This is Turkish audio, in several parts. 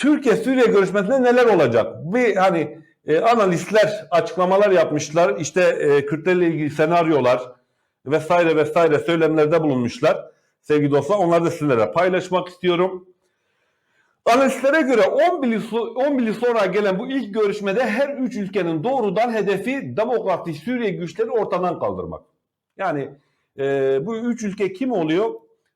Türkiye Suriye görüşmesinde neler olacak? Bir hani e, analistler açıklamalar yapmışlar. İşte e, Kürtlerle ilgili senaryolar vesaire vesaire söylemlerde bulunmuşlar. Sevgili dostlar onları da sizlere paylaşmak istiyorum. Analistlere göre 11 yıl, so- 11 yıl sonra gelen bu ilk görüşmede her üç ülkenin doğrudan hedefi Demokratik Suriye güçleri ortadan kaldırmak. Yani e, bu üç ülke kim oluyor?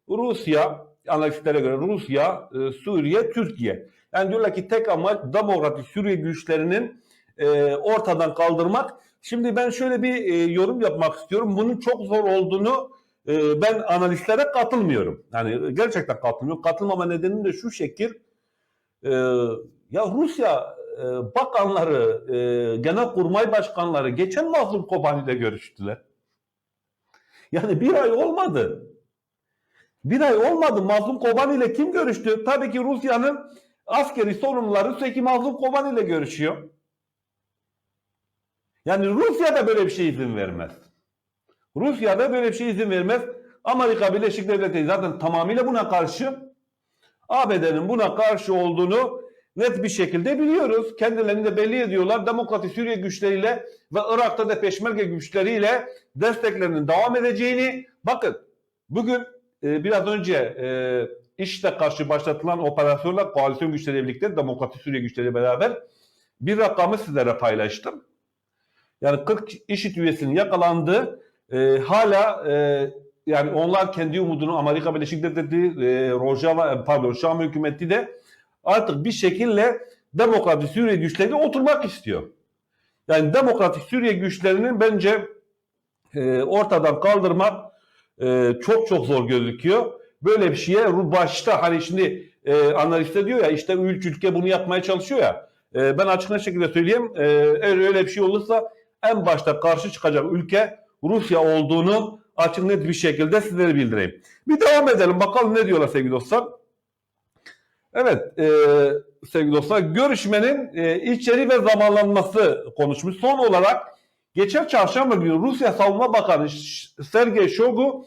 Rusya, analistlere göre Rusya, e, Suriye, Türkiye. Yani diyorlar ki tek amaç Demokratik Suriye güçlerinin e, ortadan kaldırmak. Şimdi ben şöyle bir e, yorum yapmak istiyorum. Bunun çok zor olduğunu e, ben analistlere katılmıyorum. Yani gerçekten katılmıyorum. Katılmama nedenim de şu şekil. E, ya Rusya e, bakanları, e, genelkurmay başkanları geçen Mazlum Kobani'de görüştüler. Yani bir ay olmadı. Bir ay olmadı. Mazlum Kobani ile kim görüştü? Tabii ki Rusya'nın askeri sorumluları Seki Mazlum Kobani ile görüşüyor. Yani Rusya da böyle bir şey izin vermez. Rusya da böyle bir şey izin vermez. Amerika Birleşik Devletleri zaten tamamıyla buna karşı. ABD'nin buna karşı olduğunu net bir şekilde biliyoruz. Kendilerini de belli ediyorlar. Demokratik Suriye güçleriyle ve Irak'ta da peşmerge güçleriyle desteklerinin devam edeceğini. Bakın bugün e, biraz önce e, IŞİD'e karşı başlatılan operasyonla koalisyon güçleriyle birlikte Demokratik Suriye güçleriyle beraber bir rakamı sizlere paylaştım. Yani 40 IŞİD üyesinin yakalandığı e, hala e, yani onlar kendi umudunu Amerika Birleşik Devletleri, e, Rojava, pardon Şam hükümeti de artık bir şekilde Demokratik Suriye güçleriyle oturmak istiyor. Yani Demokratik Suriye güçlerinin bence e, ortadan kaldırmak e, çok çok zor gözüküyor. Böyle bir şeye başta hani şimdi e, analiste diyor ya işte üç ülke bunu yapmaya çalışıyor ya. E, ben açık net şekilde söyleyeyim. E, eğer öyle bir şey olursa en başta karşı çıkacak ülke Rusya olduğunu açık net bir şekilde sizlere bildireyim. Bir devam edelim bakalım ne diyorlar sevgili dostlar. Evet e, sevgili dostlar görüşmenin e, içeri ve zamanlanması konuşmuş. Son olarak geçen çarşamba günü Rusya Savunma Bakanı Sergey Shoigu,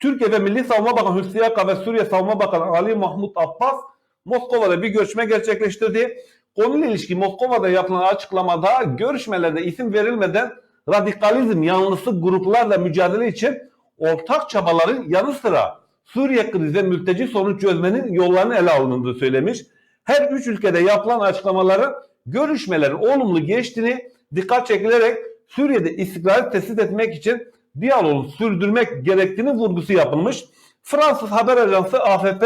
Türkiye ve Milli Savunma Bakanı Hüsnü Yaka ve Suriye Savunma Bakanı Ali Mahmut Abbas Moskova'da bir görüşme gerçekleştirdi. Konuyla ilişkin Moskova'da yapılan açıklamada görüşmelerde isim verilmeden radikalizm yanlısı gruplarla mücadele için ortak çabaların yanı sıra Suriye krizi mülteci sorunu çözmenin yollarını ele alındığını söylemiş. Her üç ülkede yapılan açıklamaların görüşmelerin olumlu geçtiğini dikkat çekilerek Suriye'de istikrarı tespit etmek için diyaloğu sürdürmek gerektiğini vurgusu yapılmış. Fransız haber ajansı AFP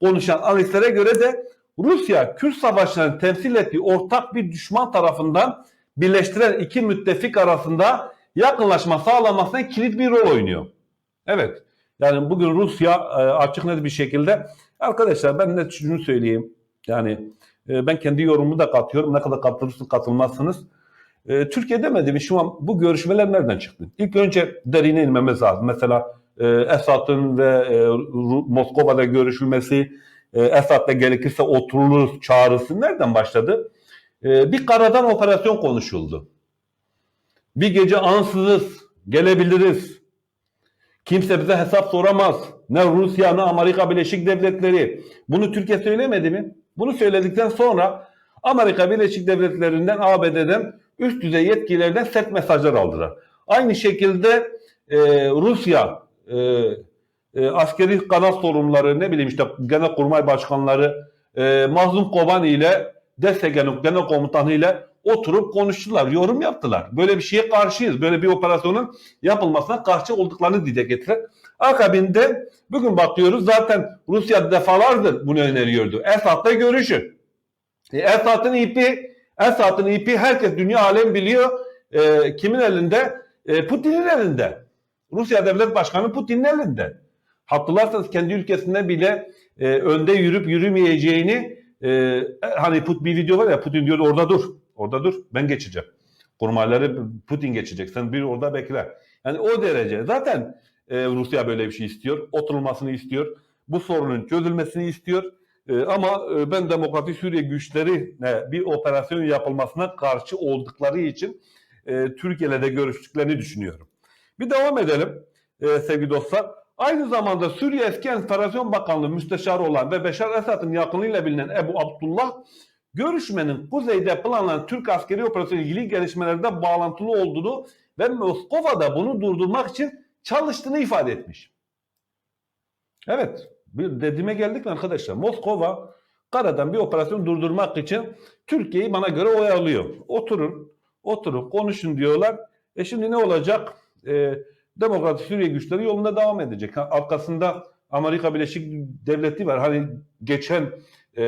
konuşan analistlere göre de Rusya Kürt savaşlarını temsil ettiği ortak bir düşman tarafından birleştiren iki müttefik arasında yakınlaşma sağlamasına kilit bir rol oynuyor. Evet. Yani bugün Rusya e, açık net bir şekilde arkadaşlar ben de şunu söyleyeyim. Yani e, ben kendi yorumumu da katıyorum. Ne kadar katılırsınız katılmazsınız. E, Türkiye demedi mi şu an bu görüşmeler nereden çıktı? İlk önce derine inmemiz lazım. Mesela e, Esad'ın ve e, Moskova'da görüşülmesi, e, Esad'la gerekirse oturulur çağrısı nereden başladı? E, bir karadan operasyon konuşuldu. Bir gece ansızız gelebiliriz. Kimse bize hesap soramaz. Ne Rusya ne Amerika Birleşik Devletleri. Bunu Türkiye söylemedi mi? Bunu söyledikten sonra Amerika Birleşik Devletleri'nden, ABD'den üst düzey yetkililerden sert mesajlar aldılar. Aynı şekilde e, Rusya e, e, askeri kanat sorumluları ne bileyim işte genelkurmay başkanları e, Mazlum Kobani ile DESE Genel, Komutanı ile oturup konuştular, yorum yaptılar. Böyle bir şeye karşıyız. Böyle bir operasyonun yapılmasına karşı olduklarını dile getirir. Akabinde bugün bakıyoruz zaten Rusya defalardır bunu öneriyordu. Esad'la görüşün. E, Esad'ın ipi, Esad'ın ipi herkes dünya alem biliyor. E, kimin elinde? E, Putin'in elinde. Rusya Devlet Başkanı Putin'in elinde. Hatırlarsanız kendi ülkesinde bile e, önde yürüp yürümeyeceğini e, hani Put bir video var ya Putin diyor orada dur. Orada dur. Ben geçeceğim. Kurmayları Putin geçecek. Sen bir orada bekle. Yani o derece. Zaten e, Rusya böyle bir şey istiyor. Oturulmasını istiyor. Bu sorunun çözülmesini istiyor. E, ama e, ben Demokratik Suriye güçlerine bir operasyon yapılmasına karşı oldukları için e, Türkiye'yle de görüştüklerini düşünüyorum. Bir devam edelim e, sevgili dostlar. Aynı zamanda Suriye Eski Enformasyon Bakanlığı müsteşarı olan ve Beşar Esad'ın yakınıyla bilinen Ebu Abdullah, görüşmenin kuzeyde planlanan Türk askeri operasyonu ilgili gelişmelerde bağlantılı olduğunu ve Moskova'da bunu durdurmak için çalıştığını ifade etmiş. Evet, bir dediğime geldik mi arkadaşlar? Moskova karadan bir operasyon durdurmak için Türkiye'yi bana göre oyalıyor. Oturun, oturun, konuşun diyorlar. E şimdi ne olacak? E, Demokratik Suriye güçleri yolunda devam edecek. Arkasında Amerika Birleşik Devletleri var. Hani geçen e,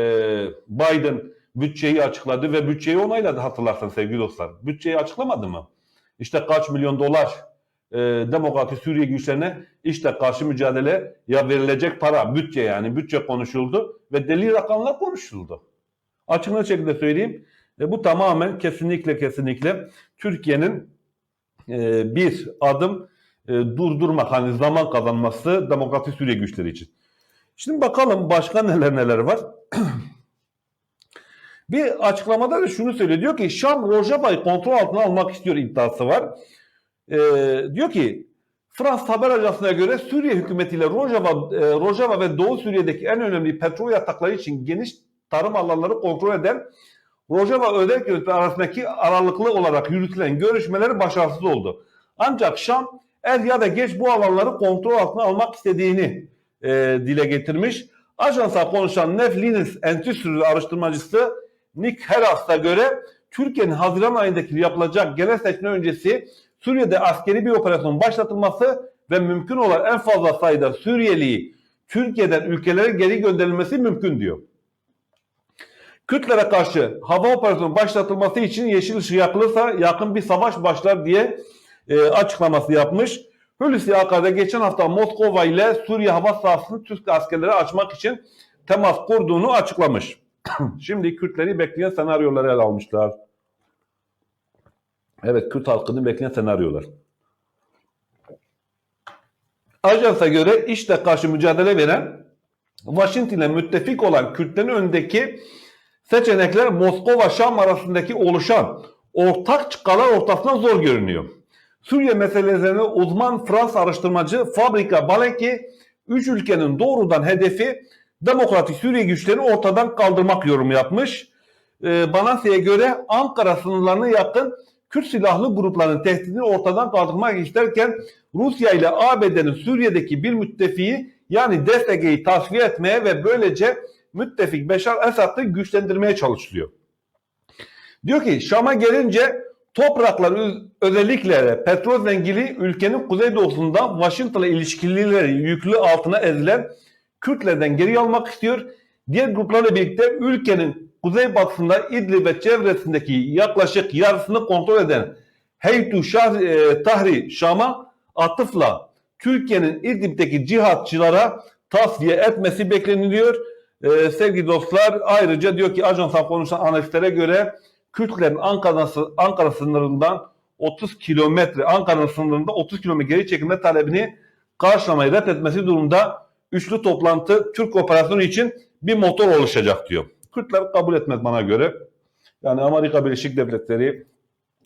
Biden bütçeyi açıkladı ve bütçeyi onayladı hatırlarsan sevgili dostlar. Bütçeyi açıklamadı mı? İşte kaç milyon dolar e, Demokratik Suriye güçlerine işte karşı mücadele ya verilecek para, bütçe yani bütçe konuşuldu ve deli rakamlar konuşuldu. Açık şekilde söyleyeyim. E, bu tamamen kesinlikle kesinlikle Türkiye'nin e, bir adım e, durdurmak, hani zaman kazanması Demokratik Suriye güçleri için. Şimdi bakalım başka neler neler var. bir açıklamada da şunu söylüyor. Diyor ki Şam Rojava'yı kontrol altına almak istiyor iddiası var. E, diyor ki Fransız haber ajansına göre Suriye hükümetiyle Rojava, e, Rojava ve Doğu Suriye'deki en önemli petrol yatakları için geniş tarım alanları kontrol eden Rojava özel yönetimi arasındaki aralıklı olarak yürütülen görüşmeler başarısız oldu. Ancak Şam er ya da geç bu alanları kontrol altına almak istediğini e, dile getirmiş. Ajansa konuşan Neflines Enstitüsü araştırmacısı Nick Heras'a göre Türkiye'nin Haziran ayındaki yapılacak genel seçim öncesi Suriye'de askeri bir operasyon başlatılması ve mümkün olan en fazla sayıda Suriyeliyi Türkiye'den ülkelere geri gönderilmesi mümkün diyor. Kürtlere karşı hava operasyonu başlatılması için yeşil ışık yakılırsa yakın bir savaş başlar diye e, açıklaması yapmış. Hulusi Akar'da geçen hafta Moskova ile Suriye hava sahasını Türk askerlere açmak için temas kurduğunu açıklamış. Şimdi Kürtleri bekleyen senaryoları ele almışlar. Evet Kürt halkını bekleyen senaryolar. Ajansa göre işte karşı mücadele veren Washington'e müttefik olan Kürtlerin önündeki seçenekler Moskova-Şam arasındaki oluşan ortak çıkarlar ortasından zor görünüyor. Suriye meselelerine uzman Fransız araştırmacı Fabrika Baleki, üç ülkenin doğrudan hedefi Demokratik Suriye güçlerini ortadan kaldırmak yorumu yapmış. Ee, Banasya'ya göre Ankara sınırlarına yakın Kürt silahlı grupların tehdidini ortadan kaldırmak isterken Rusya ile ABD'nin Suriye'deki bir müttefiği yani DSG'yi tasfiye etmeye ve böylece müttefik Beşar Esad'ı güçlendirmeye çalışılıyor. Diyor ki Şam'a gelince topraklar özellikle petrol zengini ülkenin kuzeydoğusunda Washington'la ilişkileri yüklü altına ezilen Kürtlerden geri almak istiyor. Diğer gruplarla birlikte ülkenin kuzeybatısında İdlib ve çevresindeki yaklaşık yarısını kontrol eden Heytu Şah, e, Tahri Şam'a atıfla Türkiye'nin İdlib'deki cihatçılara tasfiye etmesi bekleniliyor. E, sevgili dostlar ayrıca diyor ki ajansa konuşan analitlere göre Kürtlerin Ankara, Ankara sınırından 30 kilometre Ankara sınırında 30 kilometre geri çekilme talebini karşılamayı reddetmesi durumda üçlü toplantı Türk operasyonu için bir motor oluşacak diyor. Kürtler kabul etmez bana göre. Yani Amerika Birleşik Devletleri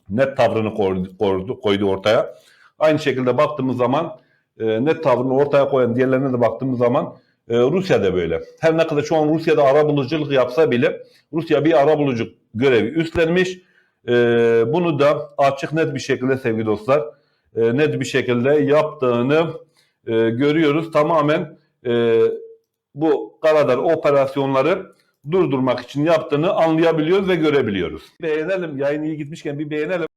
net tavrını koydu, koydu, koydu ortaya. Aynı şekilde baktığımız zaman e, net tavrını ortaya koyan diğerlerine de baktığımız zaman e, Rusya da böyle. Her ne kadar şu an Rusya'da arabuluculuk yapsa bile Rusya bir arabulucu görevi üstlenmiş. E, bunu da açık net bir şekilde sevgili dostlar e, net bir şekilde yaptığını e, görüyoruz. Tamamen e, bu Karadar operasyonları durdurmak için yaptığını anlayabiliyoruz ve görebiliyoruz. Beğenelim. Yayın iyi gitmişken bir beğenelim.